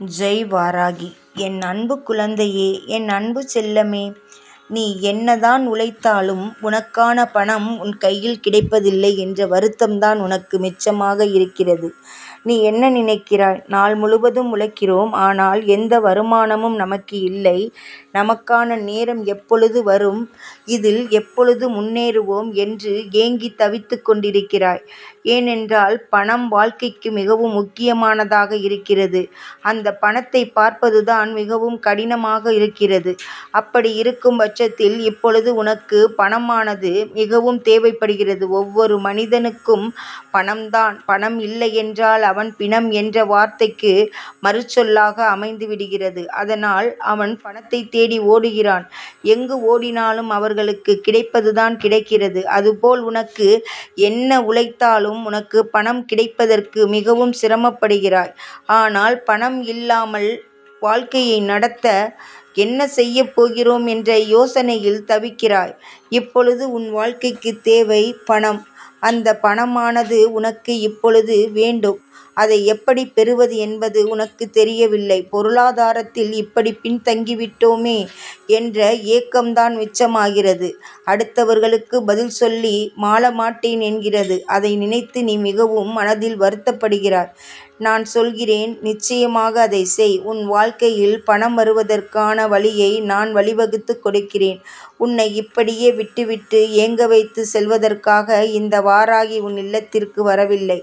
ஜெய் வாராகி. என் அன்பு குழந்தையே என் அன்பு செல்லமே. நீ என்னதான் உழைத்தாலும் உனக்கான பணம் உன் கையில் கிடைப்பதில்லை என்ற வருத்தம்தான் உனக்கு மிச்சமாக இருக்கிறது. நீ என்ன நினைக்கிறாய்? நாள் முழுவதும் உழைக்கிறோம். ஆனால் எந்த வருமானமும் நமக்கு இல்லை. நமக்கான நேரம் எப்பொழுது வரும்? இதில் எப்பொழுது முன்னேறுவோம் என்று ஏங்கி தவித்துக் கொண்டிருக்கிறாய். ஏனென்றால் பணம் வாழ்க்கைக்கு மிகவும் முக்கியமானதாக இருக்கிறது. அந்த பணத்தை பார்ப்பதுதான் மிகவும் கடினமாக இருக்கிறது. அப்படி இருக்கும் பட்சத்தில் இப்பொழுது உனக்கு பணமானது மிகவும் தேவைப்படுகிறது. ஒவ்வொரு மனிதனுக்கும் பணம்தான். பணம் இல்லை என்றால் அவன் பிணம் என்ற வார்த்தைக்கு மறுச்சொல்லாக அமைந்து விடுகிறது அதனால் அவன் பணத்தை தேடி ஓடுகிறான். எங்கு ஓடினாலும் அவர்களுக்கு கிடைப்பதுதான் கிடைக்கிறது. அதுபோல் உனக்கு என்ன உழைத்தாலும் உனக்கு பணம் கிடைப்பதற்கு மிகவும் சிரமப்படுகிறாய். ஆனால் பணம் இல்லாமல் வாழ்க்கையை நடத்த என்ன செய்ய போகிறோம் என்ற யோசனையில் தவிக்கிறாய். இப்பொழுது உன் வாழ்க்கைக்கு தேவை பணம். அந்த பணமானது உனக்கு இப்பொழுது வேண்டும். அதை எப்படி பெறுவது என்பது உனக்கு தெரியவில்லை. பொருளாதாரத்தில் இப்படி பின்தங்கிவிட்டோமே என்ற ஏக்கம்தான் மிச்சமாகிறது. அடுத்தவர்களுக்கு பதில் சொல்லி மாள மாட்டேன் என்கிறது. அதை நினைத்து நீ மிகவும் மனதில் வருத்தப்படுகிறார் நான் சொல்கிறேன் நிச்சயமாக அதை செய். உன் வாழ்க்கையில் பணம் வருவதற்கான வழியை நான் வழிவகுத்து கொடுக்கிறேன். உன்னை இப்படியே விட்டுவிட்டு ஏங்க வைத்து செல்வதற்காக இந்த வாராகி உன் இல்லத்திற்கு வரவில்லை.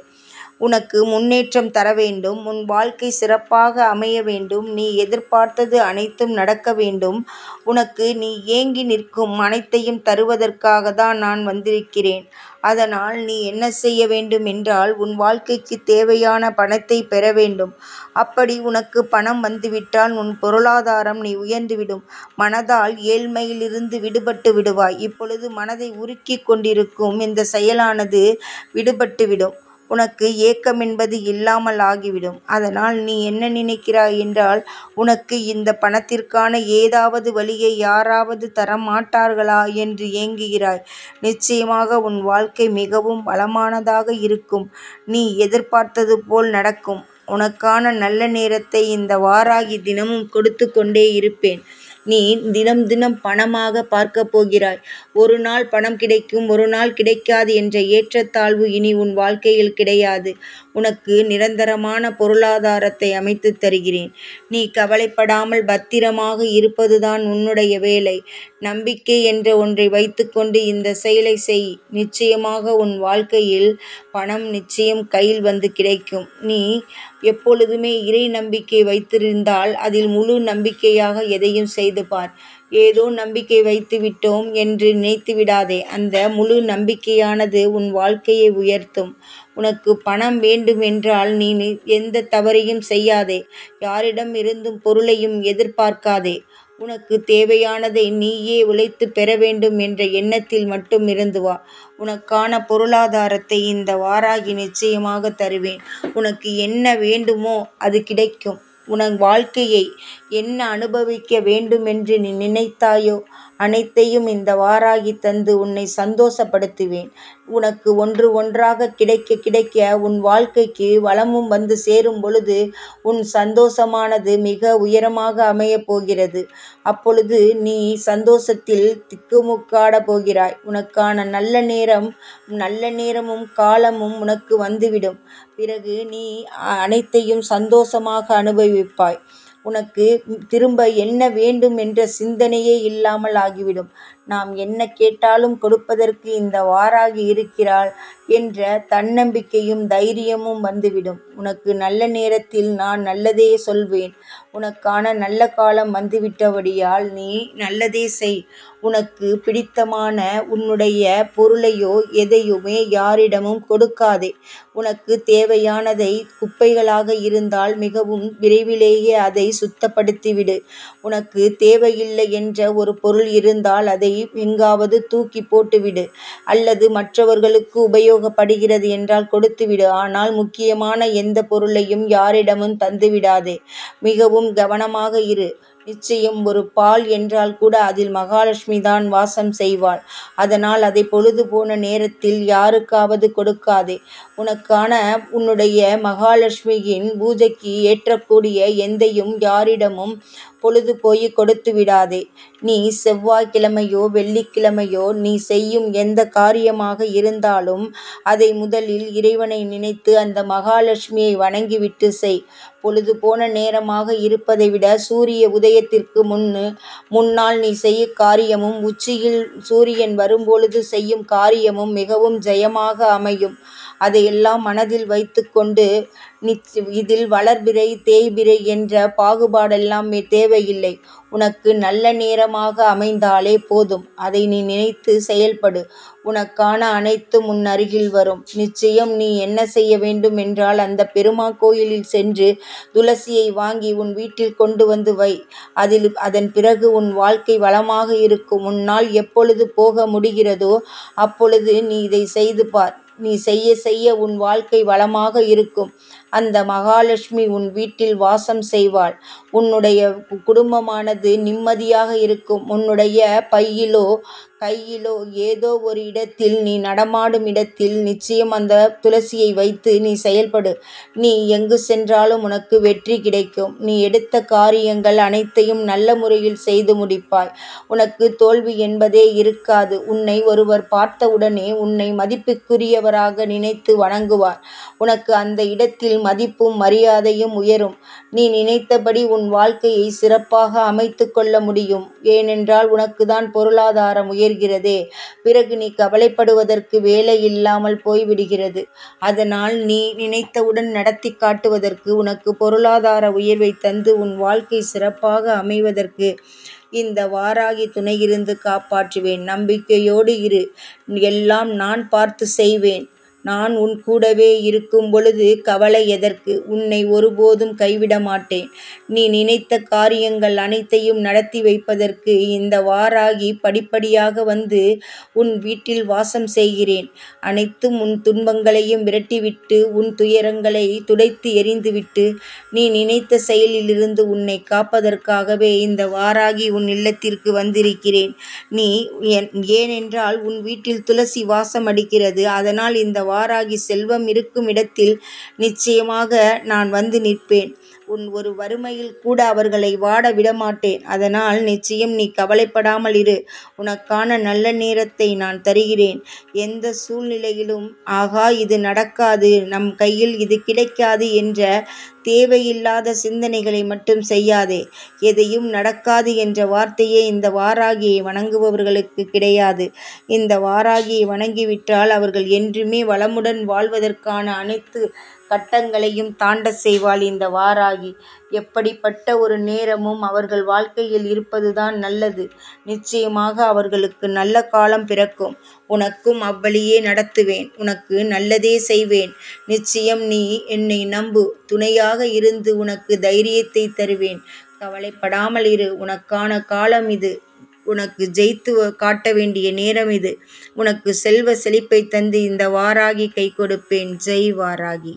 உனக்கு முன்னேற்றம் தர வேண்டும். உன் வாழ்க்கை சிறப்பாக அமைய வேண்டும். நீ எதிர்பார்த்தது அனைத்தும் நடக்க வேண்டும். உனக்கு நீ ஏங்கி நிற்கும் அனைத்தையும் தருவதற்காக தான் நான் வந்திருக்கிறேன். அதனால் நீ என்ன செய்ய வேண்டும் என்றால் உன் வாழ்க்கைக்கு தேவையான பணத்தை பெற வேண்டும். அப்படி உனக்கு பணம் வந்துவிட்டால் உன் பொருளாதாரம் நீ உயர்ந்துவிடும். மனதால் ஏழ்மையிலிருந்து விடுபட்டு விடுவாய். இப்பொழுது மனதை உருக்கி கொண்டிருக்கும் இந்த செயலானது விடுபட்டுவிடும் உனக்கு ஏக்கம் என்பது இல்லாமல் ஆகிவிடும் அதனால் நீ என்ன நினைக்கிறாய் என்றால் உனக்கு இந்த பணத்திற்கான ஏதாவது வழியை யாராவது தர மாட்டார்களா என்று ஏங்குகிறாய். நிச்சயமாக உன் வாழ்க்கை மிகவும் வளமானதாக இருக்கும். நீ எதிர்பார்த்தது போல் நடக்கும். உனக்கான நல்ல நேரத்தை இந்த வாராகி தினமும் கொடுத்து கொண்டே இருப்பேன். நீ தினம் தினம் பணமாக பார்க்கப் போகிறாய். ஒரு நாள் பணம் கிடைக்கும் ஒரு நாள் கிடைக்காது என்ற ஏற்றத்தாழ்வு இனி உன் வாழ்க்கையில் கிடையாது. உனக்கு நிரந்தரமான பொருளாதாரத்தை அமைத்து தருகிறேன். நீ கவலைப்படாமல் பத்திரமாக இருப்பதுதான் உன்னுடைய வேலை. நம்பிக்கை என்ற ஒன்றை வைத்துக்கொண்டு இந்த செயலை செய். நிச்சயமாக உன் வாழ்க்கையில் பணம் நிச்சயம் கையில் வந்து கிடைக்கும். நீ எப்பொழுதுமே இறை நம்பிக்கை வைத்திருந்தால் அதில் முழு நம்பிக்கையாக எதையும் செய்து பார். ஏதோ நம்பிக்கை வைத்து விட்டோம் என்று நினைத்து விடாதே. அந்த முழு நம்பிக்கையானது உன் வாழ்க்கையை உயர்த்தும். உனக்கு பணம் வேண்டும் என்றால் நீ எந்த தவறையும் செய்யாதே. யாரிடம் இருந்தும் பொருளையும் எதிர்பார்க்காதே. உனக்கு தேவையானதை நீயே உழைத்து பெற வேண்டும் என்ற எண்ணத்தில் மட்டும் இருந்து வா. உனக்கான பொருளாதாரத்தை இந்த வாராகி நிச்சயமாக தருவேன். உனக்கு என்ன வேண்டுமோ அது கிடைக்கும். உனது வாழ்க்கையை என்ன அனுபவிக்க வேண்டுமென்று நீ நினைத்தாயோ அனைத்தையும் இந்த வாராகி தந்து உன்னை சந்தோஷப்படுத்துவேன். உனக்கு ஒன்று ஒன்றாக கிடைக்க கிடைக்க உன் வாழ்க்கைக்கு வளமும் வந்து சேரும் பொழுது உன் சந்தோஷமானது மிக உயரமாக அமையப் போகிறது. அப்பொழுது நீ சந்தோஷத்தில் திக்குமுக்காட போகிறாய். உனக்கான நல்ல நேரம் நல்ல நேரமும் காலமும் உனக்கு வந்துவிடும். பிறகு நீ அனைத்தையும் சந்தோஷமாக அனுபவிப்பாய். உனக்கு திரும்ப என்ன வேண்டும் என்ற சிந்தனையே இல்லாமல் ஆகிவிடும். நாம் என்ன கேட்டாலும் கொடுப்பதற்கு இந்த வாராகி இருக்கிறாள் என்ற தன்னம்பிக்கையும் தைரியமும் வந்துவிடும். உனக்கு நல்ல நேரத்தில் நான் நல்லதே சொல்வேன். உனக்கான நல்ல காலம் வந்துவிட்டபடியால் நீ நல்லதே செய். உனக்கு பிடித்தமான உன்னுடைய பொருளையோ எதையுமே யாரிடமும் கொடுக்காதே. உனக்கு தேவையானதை குப்பைகளாக இருந்தால் மிகவும் விரைவிலேயே அதை சுத்தப்படுத்திவிடு. உனக்கு தேவையில்லை என்ற ஒரு பொருள் இருந்தால் அதை எங்காவது தூக்கி போட்டுவிடு. அல்லது மற்றவர்களுக்கு உபயோகப்படுகிறது என்றால் கொடுத்துவிடு. ஆனால் முக்கியமான எந்த பொருளையும் யாரிடமும் தந்துவிடாதே. மிகவும் கவனமாக இரு. நிச்சயம் ஒரு பால் என்றால் கூட அதில் மகாலட்சுமி தான் வாசம் செய்வாள். அதனால் அதை பொழுது போன நேரத்தில் யாருக்காவது கொடுக்காதே. உனக்கான உன்னுடைய மகாலட்சுமியின் பூஜைக்கு ஏற்றக்கூடிய எந்தையும் யாரிடமும் பொழுது போய் கொடுத்து விடாதே. நீ செவ்வாய்க்கிழமையோ வெள்ளிக்கிழமையோ நீ செய்யும் எந்த காரியமாக இருந்தாலும் அதை முதலில் இறைவனை நினைத்து அந்த மகாலட்சுமியை வணங்கிவிட்டு செய். பொழுது போன நேரமாக இருப்பதை விட சூரிய உதயத்திற்கு முன்னு முன்னால் நீ செய்யும் காரியமும் உச்சியில் சூரியன் வரும்பொழுது செய்யும் காரியமும் மிகவும் ஜெயமாக அமையும். அதையெல்லாம் மனதில் வைத்துக்கொண்டு கொண்டு இதில் வளர்பிறை தேய்பிறை என்ற பாகுபாடெல்லாம் தேவையில்லை. உனக்கு நல்ல நேரமாக அமைந்தாலே போதும். அதை நீ நினைத்து செயல்படு. உனக்கான அனைத்தும் உன் அருகில் வரும். நிச்சயம் நீ என்ன செய்ய வேண்டும் என்றால் அந்த பெருமாள் கோயிலில் சென்று துளசியை வாங்கி உன் வீட்டில் கொண்டு வந்து வை. அதில் அதன் பிறகு உன் வாழ்க்கை வளமாக இருக்கும். உன்னால் எப்பொழுது போக முடிகிறதோ அப்பொழுது நீ இதை செய்து பார். நீ செய்ய செய்ய உன் வாழ்க்கை வளமாக இருக்கும். அந்த மகாலட்சுமி உன் வீட்டில் வாசம் செய்வாள். உன்னுடைய குடும்பமானது நிம்மதியாக இருக்கும். உன்னுடைய பையிலோ கையிலோ ஏதோ ஒரு இடத்தில் நீ நடமாடும் இடத்தில் நிச்சயம் அந்த துளசியை வைத்து நீ செயல்படு. நீ எங்கு சென்றாலும் உனக்கு வெற்றி கிடைக்கும். நீ எடுத்த காரியங்கள் அனைத்தையும் நல்ல முறையில் செய்து முடிப்பாய். உனக்கு தோல்வி என்பதே இருக்காது. உன்னை ஒருவர் பார்த்தவுடனே உன்னை மதிப்புக்குரியவராக நினைத்து வணங்குவார். உனக்கு அந்த இடத்தில் மதிப்பும் மரியாதையும் உயரும். நீ நினைத்தபடி உன் வாழ்க்கையை சிறப்பாக அமைத்து கொள்ள முடியும். ஏனென்றால் உனக்குதான் பொருளாதாரம் உயர்கிறதே. பிறகு நீ கவலைப்படுவதற்கு வேலை இல்லாமல் போய்விடுகிறது. அதனால் நீ நினைத்தவுடன் நடத்தி காட்டுவதற்கு உனக்கு பொருளாதார உயர்வை தந்து உன் வாழ்க்கை சிறப்பாக அமைவதற்கு இந்த வாராகி துணையிருந்து காப்பாற்றுவேன். நம்பிக்கையோடு இரு. எல்லாம் நான் பார்த்து செய்வேன். நான் உன் கூடவே இருக்கும் பொழுது கவலை எதற்கு? உன்னை ஒருபோதும் கைவிட மாட்டேன். நீ நினைத்த காரியங்கள் அனைத்தையும் நடத்தி வைப்பதற்கு இந்த வாராகி படிப்படியாக வந்து உன் வீட்டில் வாசம் செய்கிறேன். அனைத்தும் உன் துன்பங்களையும் விரட்டிவிட்டு உன் துயரங்களை துடைத்து எறிந்துவிட்டு நீ நினைத்த செயலிலிருந்து உன்னை காப்பதற்காகவே இந்த வாராகி உன் இல்லத்திற்கு வந்திருக்கிறேன். நீ ஏனென்றால் உன் வீட்டில் துளசி வாசம் அடிக்கிறது. அதனால் இந்த வா வாராகி செல்வம் இருக்கும் இடத்தில் நிச்சயமாக நான் வந்து நிற்பேன். உன் ஒரு வறுமையில் கூட அவர்களை வாட விடமாட்டேன். அதனால் நிச்சயம் நீ கவலைப்படாமல் இரு. உனக்கான நல்ல நேரத்தை நான் தருகிறேன். எந்த சூழ்நிலையிலும் ஆகா இது நடக்காது நம் கையில் இது கிடைக்காது என்ற தேவையில்லாத சிந்தனைகளை மட்டும் செய்யாதே. எதையும் நடக்காது என்ற வார்த்தையே இந்த வாராகியை வணங்குபவர்களுக்கு கிடையாது. இந்த வாராகியை வணங்கிவிட்டால் அவர்கள் என்றுமே வளமுடன் வாழ்வதற்கான அனைத்து கட்டங்களையும் தாண்டச் செய்வாள் இந்த வாராகி. எப்படிப்பட்ட ஒரு நேரமும் அவர்கள் வாழ்க்கையில் இருப்பதுதான் நல்லது. நிச்சயமாக அவர்களுக்கு நல்ல காலம் பிறக்கும். உனக்கும் அவ்வழியே நடத்துவேன். உனக்கு நல்லதே செய்வேன். நிச்சயம் நீ என்னை நம்பு. துணையாக இருந்து உனக்கு தைரியத்தை தருவேன். கவலைப்படாமல் இரு. உனக்கான காலம் இது. உனக்கு ஜெயித்து காட்ட வேண்டிய நேரம் இது. உனக்கு செல்வ செழிப்பை தந்து இந்த வாராகி கை கொடுப்பேன். ஜெய் வாராகி.